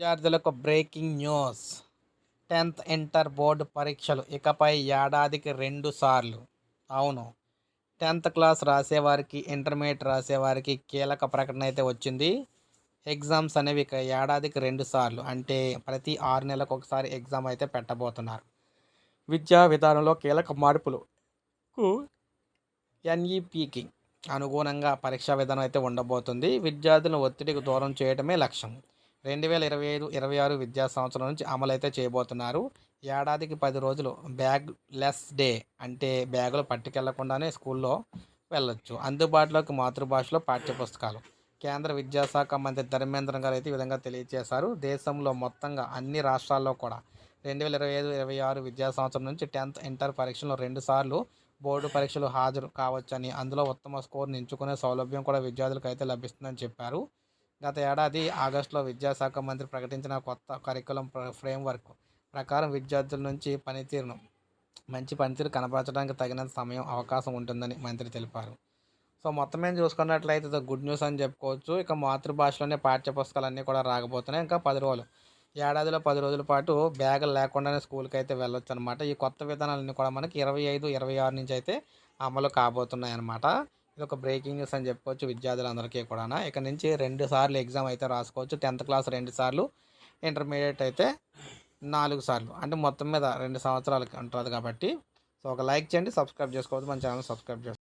విద్యార్థులకు breaking news. Tenth inter board పరీక్షలు. ఇకపై ఏడాదికి రెండు సార్లు. అవును. టెన్త్ క్లాస్ రాసేవారికి ఇంటర్మీడియట్ రాసేవారికి కీలక ప్రకటన అయితే వచ్చింది. ఎగ్జామ్స్ అనేవి ఇక ఏడాదికి రెండు సార్లు. అంటే ప్రతి ఆరు నెలలకు ఒకసారి ఎగ్జామ్ అయితే పెట్టబోతున్నారు. విద్యా విధానంలో కీలక మార్పులకు ఎన్ఈపికి అనుగుణంగా పరీక్షా విధానం అయితే ఉండబోతుంది. విద్యార్థులను ఒత్తిడికి దూరం చేయడమే లక్ష్యం. రెండు వేల ఇరవై ఐదు ఇరవై ఆరు విద్యా సంవత్సరం నుంచి అమలైతే చేయబోతున్నారు. ఏడాదికి పది రోజులు బ్యాగ్ లెస్ డే అంటే బ్యాగులు పట్టుకెళ్ళకుండానే స్కూల్లో వెళ్ళొచ్చు. అందుబాటులోకి మాతృభాషలో పాఠ్యపుస్తకాలు. కేంద్ర విద్యాశాఖ మంత్రి ధర్మేంద్ర గారు అయితే ఈ విధంగా తెలియజేశారు. దేశంలో మొత్తంగా అన్ని రాష్ట్రాల్లో కూడా రెండు వేల ఇరవై ఐదు ఇరవై ఆరు విద్యా సంవత్సరం నుంచి టెన్త్ ఇంటర్ పరీక్షలు రెండు సార్లు బోర్డు పరీక్షలు హాజరు కావచ్చని అందులో ఉత్తమ స్కోర్ ఎంచుకునే సౌలభ్యం కూడా విద్యార్థులకు అయితే లభిస్తుందని చెప్పారు. గత ఏడాది ఆగస్టులో విద్యాశాఖ మంత్రి ప్రకటించిన కొత్త కరికులం ఫ్రేమ్వర్క్ ప్రకారం విద్యార్థుల నుంచి పనితీరును మంచి పనితీరు కనపరచడానికి తగినంత సమయం అవకాశం ఉంటుందని మంత్రి తెలిపారు. సో మొత్తం మీద చూసుకున్నట్లయితే ఇది గుడ్ న్యూస్ అని చెప్పుకోవచ్చు. ఇక మాతృభాషలోనే పాఠ్యపుస్తకాలు అన్నీ కూడా రాకపోతున్నాయి. ఇంకా పది రోజులు ఏడాదిలో పది రోజుల పాటు బ్యాగులు లేకుండానే స్కూల్కి అయితే వెళ్ళొచ్చు అనమాట ఈ కొత్త విధానాలన్నీ కూడా మనకి ఇరవై ఐదు ఇరవై ఆరు నుంచి అయితే అమలు కాబోతున్నాయి అనమాట ఇది ఒక బ్రేకింగ్ న్యూస్ అని చెప్పుకోవచ్చు విద్యార్థులందరికీ కూడా ఇక నుంచి రెండు సార్లు ఎగ్జామ్ అయితే రాసుకోవచ్చు. టెన్త్ క్లాస్ రెండు సార్లు ఇంటర్మీడియట్ అయితే నాలుగు సార్లు. అంటే మొత్తం మీద రెండు సంవత్సరాలకి ఉంటుంది కాబట్టి. సో ఒక లైక్ చేయండి సబ్స్క్రైబ్ చేసుకోవద్దు. మన ఛానల్ సబ్స్క్రైబ్ చేసుకోండి